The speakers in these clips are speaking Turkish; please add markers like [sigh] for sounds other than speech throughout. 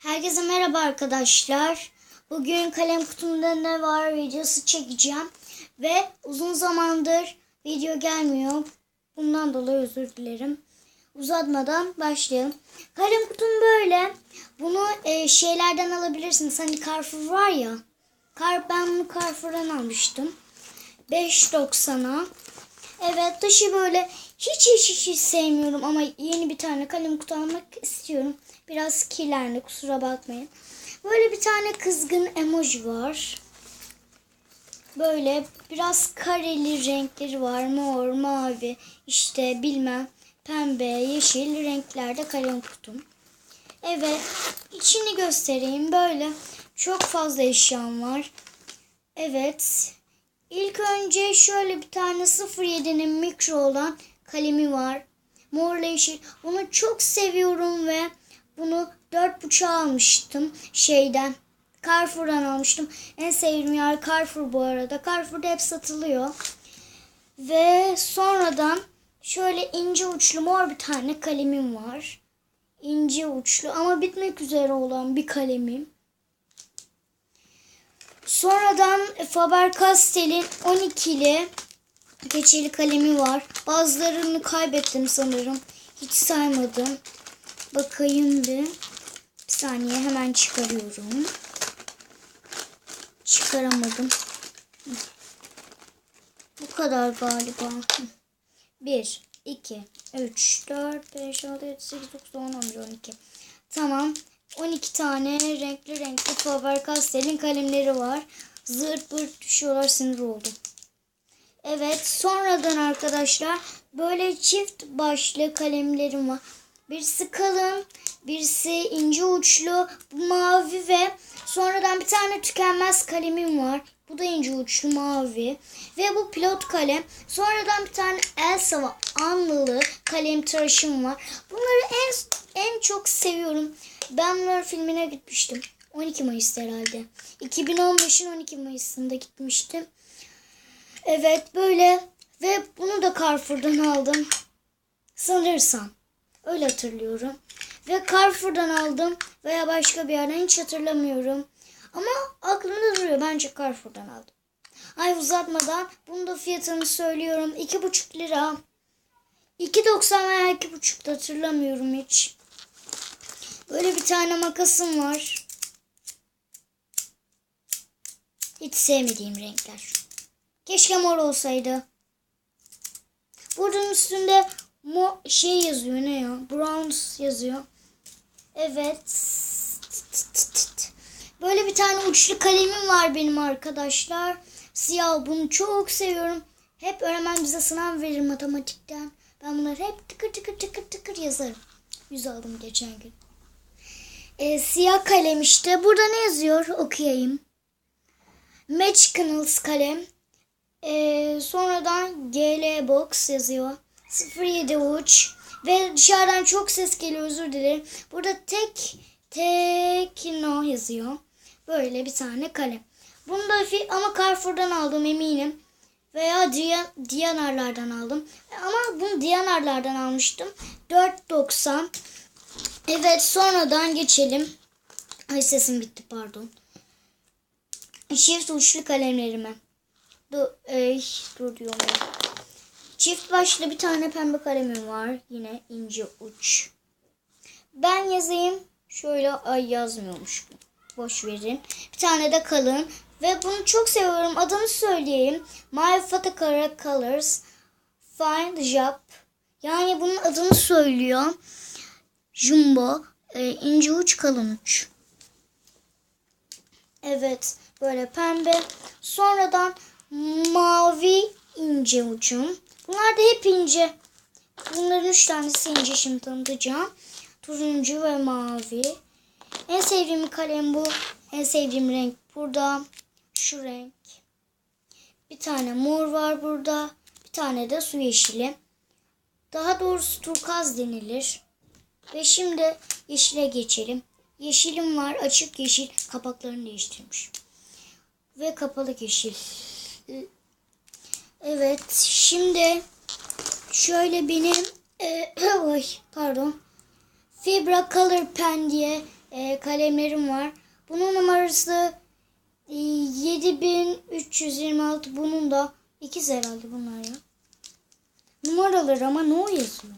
Herkese merhaba arkadaşlar. Bugün kalem kutumda ne var videosu çekeceğim. Ve uzun zamandır video gelmiyor. Bundan dolayı özür dilerim. Uzatmadan başlayalım. Kalem kutum böyle. Bunu e, şeylerden alabilirsiniz. Hani Carrefour var ya. Kar, ben bunu Carrefour'dan almıştım. 5.90'a. Evet dışı böyle hiç hiç hiç, hiç sevmiyorum ama yeni bir tane kalem kutu almak istiyorum. Biraz kirlendi kusura bakmayın. Böyle bir tane kızgın emoji var. Böyle biraz kareli renkleri var. Mor, mavi, işte bilmem pembe, yeşil renklerde kalem kutum. Evet içini göstereyim. Böyle çok fazla eşyam var. Evet İlk önce şöyle bir tane 07'nin mikro olan kalemi var. Morla yeşil. Bunu çok seviyorum ve bunu 4.5'a almıştım şeyden. Carrefour'dan almıştım. En sevdiğim yer Carrefour bu arada. Carrefour'da hep satılıyor. Ve sonradan şöyle ince uçlu mor bir tane kalemim var. İnce uçlu ama bitmek üzere olan bir kalemim. Sonradan Faber-Castell'in 12'li keçeli kalemi var. Bazılarını kaybettim sanırım. Hiç saymadım. Bakayım bir. Bir saniye hemen çıkarıyorum. Çıkaramadım. Bu kadar galiba. 1, 2, 3, 4, 5, 6, 7, 8, 9, 10, 11, 12. Tamam. 12 tane renkli renkli Faber-Castell'in kalemleri var. Zırt pırt düşüyorlar sinir oldum. Evet sonradan arkadaşlar böyle çift başlı kalemlerim var. Birisi kalın, birisi ince uçlu, mavi ve sonradan bir tane tükenmez kalemim var. Bu da ince uçlu mavi. Ve bu pilot kalem. Sonradan bir tane Elsa ve Anlılı kalem tıraşım var. Bunları en en çok seviyorum. Ben bunları filmine gitmiştim. 12 Mayıs herhalde. 2015'in 12 Mayıs'ında gitmiştim. Evet böyle ve bunu da Carrefour'dan aldım. Sanırsam. Öyle hatırlıyorum. Ve Carrefour'dan aldım veya başka bir yerden hiç hatırlamıyorum. Ama aklımda duruyor. Bence Carrefour'dan aldım. Ay uzatmadan bunun da fiyatını söylüyorum. 2,5 lira. 2.90 veya 2.5 hatırlamıyorum hiç. Böyle bir tane makasım var. Hiç sevmediğim renkler. Keşke mor olsaydı. Buradan üstünde mo şey yazıyor ne ya? Browns yazıyor. Evet. Böyle bir tane uçlu kalemim var benim arkadaşlar. Siyah bunu çok seviyorum. Hep öğretmen bize sınav verir matematikten. Ben bunları hep tıkır tıkır tıkır tıkır yazarım. Yüz aldım geçen gün. Ee, siyah kalem işte. Burada ne yazıyor? Okuyayım. Match Knuckles kalem. Ee, sonradan GL Box yazıyor. 07 uç. Ve dışarıdan çok ses geliyor özür dilerim. Burada tek Tekno yazıyor. Böyle bir tane kalem. Bunu da ama Carrefour'dan aldım eminim. Veya Diyanarlardan aldım. Ama bunu Diyanarlardan almıştım. 4.90. Evet sonradan geçelim. Ay sesim bitti pardon. Çift uçlu kalemlerime. Dur, ey, dur diyorum. Çift başlı bir tane pembe kalemim var. Yine ince uç. Ben yazayım. Şöyle ay yazmıyormuş. Boş verin. Bir tane de kalın. Ve bunu çok seviyorum. Adını söyleyeyim. My Photocard Colors Find Job. Yani bunun adını söylüyor. Jumbo. E, ince uç kalın uç. Evet. Böyle pembe. Sonradan mavi ince ucum. Bunlar da hep ince. Bunların üç tanesi ince şimdi tanıtacağım. Turuncu ve mavi. En sevdiğim kalem bu. En sevdiğim renk burada. Şu renk. Bir tane mor var burada. Bir tane de su yeşili. Daha doğrusu turkaz denilir. Ve şimdi yeşile geçelim. Yeşilim var. Açık yeşil. Kapaklarını değiştirmiş. Ve kapalı yeşil. Evet. Şimdi şöyle benim e, [clears throat] oy, pardon. Fibra Color Pen diye e, kalemlerim var. Bunun numarası e, 7326. Bunun da ikiz herhalde bunlar ya. Numaralar ama no yazıyor.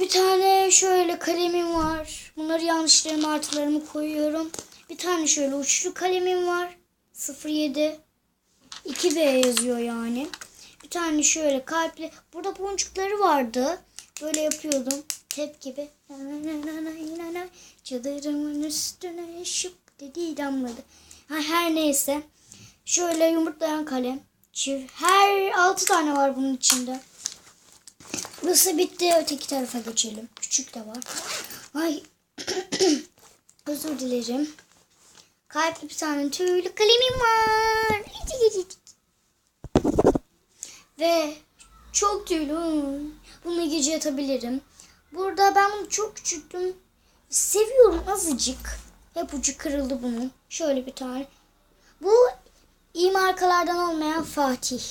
Bir tane şöyle kalemim var. Bunları yanlışlarımı artılarımı koyuyorum. Bir tane şöyle uçlu kalemim var. 07. 2B yazıyor yani. Bir tane şöyle kalpli. Burada boncukları vardı. Böyle yapıyordum. Tep gibi. Çadırımın üstüne şıp dediği damladı. Ha, her neyse. Şöyle yumurtlayan kalem. Çift. Her altı tane var bunun içinde. Burası bitti. Öteki tarafa geçelim. Küçük de var. Ay. [clears throat] Özür dilerim. Bir tane tüylü kalemim var. Ve çok tüylü. Bunu gece yatabilirim. Burada ben bunu çok küçülttüm. Seviyorum azıcık. Hep ucu kırıldı bunun. Şöyle bir tane. Bu iyi markalardan olmayan Fatih.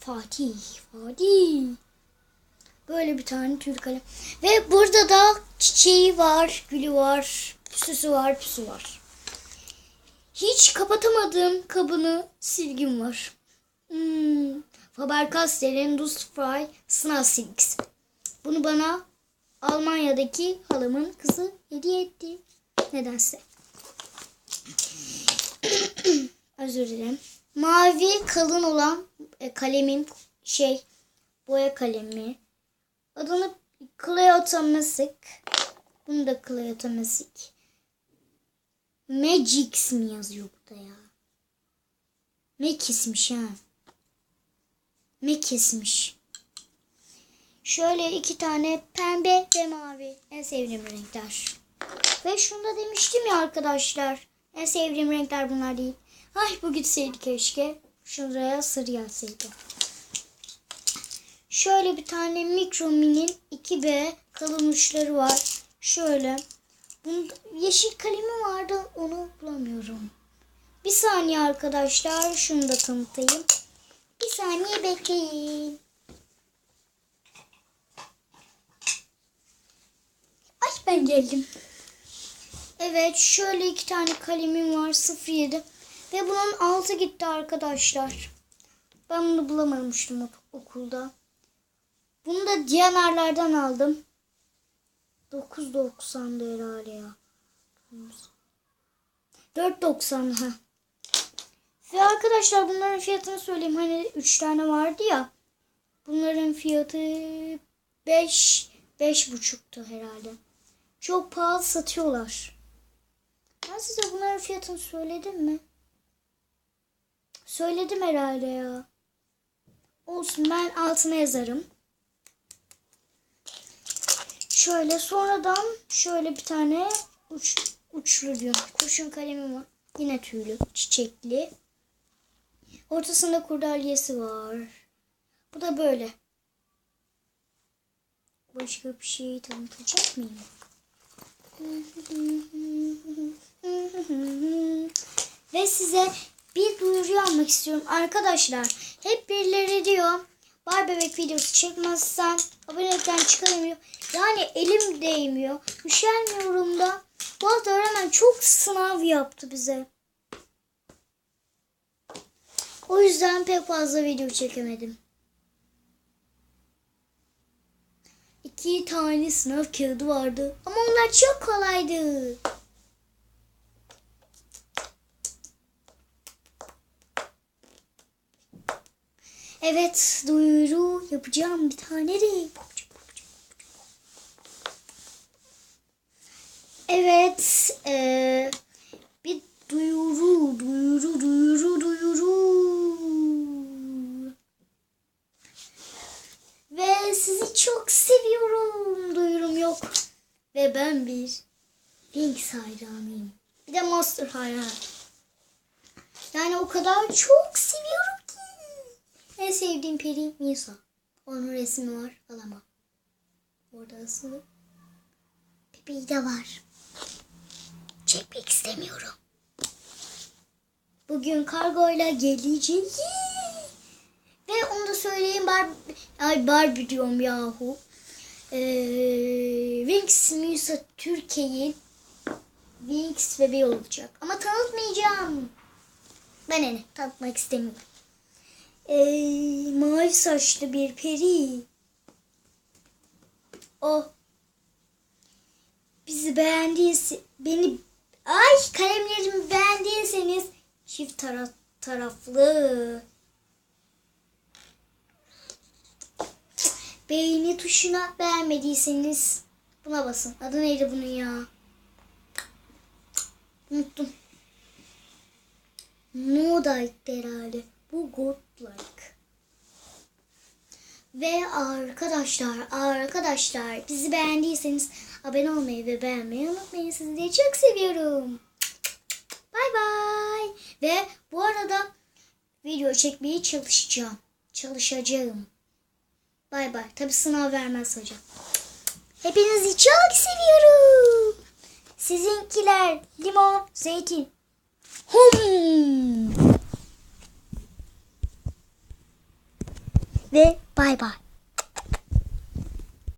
Fatih. Fatih. Böyle bir tane tül kalem. Ve burada da çiçeği var, gülü var, süsü var, püsü var. Hiç kapatamadığım kabını silgim var. Hmm. Faber-Castell'in Dust Fry sınav silgisi. Bunu bana Almanya'daki halamın kızı hediye etti. Nedense. [coughs] Özür dilerim. Mavi kalın olan e, kalemim şey boya kalemi. Adını Cleota Music. Bunu da Cleota Music. Magix mi yazıyor burada ya? Mekismiş ha. Mekismiş. Şöyle iki tane pembe ve mavi. En sevdiğim renkler. Ve şunu da demiştim ya arkadaşlar. En sevdiğim renkler bunlar değil. Ay bu gitseydi keşke. Şuraya sarı gelseydi. Şöyle bir tane mikro minin 2B kalın uçları var. Şöyle. Yeşil kalemi vardı. Onu bulamıyorum. Bir saniye arkadaşlar. Şunu da tanıtayım. Bir saniye bekleyin. Ay ben geldim. Evet şöyle iki tane kalemim var 07. Ve bunun altı gitti arkadaşlar. Ben bunu bulamamıştım ok- okulda. Bunu da Diyanarlardan aldım. 9.90'dı herhalde ya. 4.90 ha. Ve arkadaşlar bunların fiyatını söyleyeyim. Hani 3 tane vardı ya. Bunların fiyatı 5 5.5'tu herhalde. Çok pahalı satıyorlar. Ben size bunların fiyatını söyledim mi? Söyledim herhalde ya. Olsun ben altına yazarım. Şöyle sonradan şöyle bir tane uç, uçlu diyor. Kurşun kalemim var. Yine tüylü, çiçekli. Ortasında kurdalyesi var. Bu da böyle. Başka bir şey tanıtacak mıyım? Ve size bir duyuru yapmak istiyorum. Arkadaşlar hep birileri diyor. Var bebek videosu çekmezsen abonelikten çıkaramıyor. Yani elim değmiyor. Üşenmiyorum da. Bu hafta öğretmen çok sınav yaptı bize. O yüzden pek fazla video çekemedim. İki tane sınav kağıdı vardı. Ama onlar çok kolaydı. Evet duyuru yapacağım bir tane de. Evet eee, bir duyuru duyuru duyuru duyuru. Ve sizi çok seviyorum. Duyurum yok. Ve ben bir Wings hayranıyım. Bir de Monster hayranı. Yani o kadar çok seviyorum. En sevdiğim peri Misa. Onun resmi var. Alamam. Orada asılı. Bebeği de var. Çekmek istemiyorum. Bugün kargoyla gelecek. Ve onu da söyleyeyim Barbie, ay Barbie diyorum yahu. Ee, Wings Musa Türkiye'nin Wings bebeği olacak. Ama tanıtmayacağım. Ben onu tanıtmak istemiyorum. Ee, mavi saçlı bir peri. O bizi beğendiyse beni ay kalemlerimi beğendiyseniz çift taraf, taraflı beğeni tuşuna beğenmediyseniz buna basın. Adı neydi bunun ya? Unuttum. Moda'ydı herhalde. Bu Godlike. Ve arkadaşlar, arkadaşlar bizi beğendiyseniz abone olmayı ve beğenmeyi unutmayın. Sizleri çok seviyorum. Bay bay. Ve bu arada video çekmeye çalışacağım. Çalışacağım. Bay bay. Tabi sınav vermez hocam. Hepinizi çok seviyorum. Sizinkiler limon, zeytin. Hum. Ve bay bay.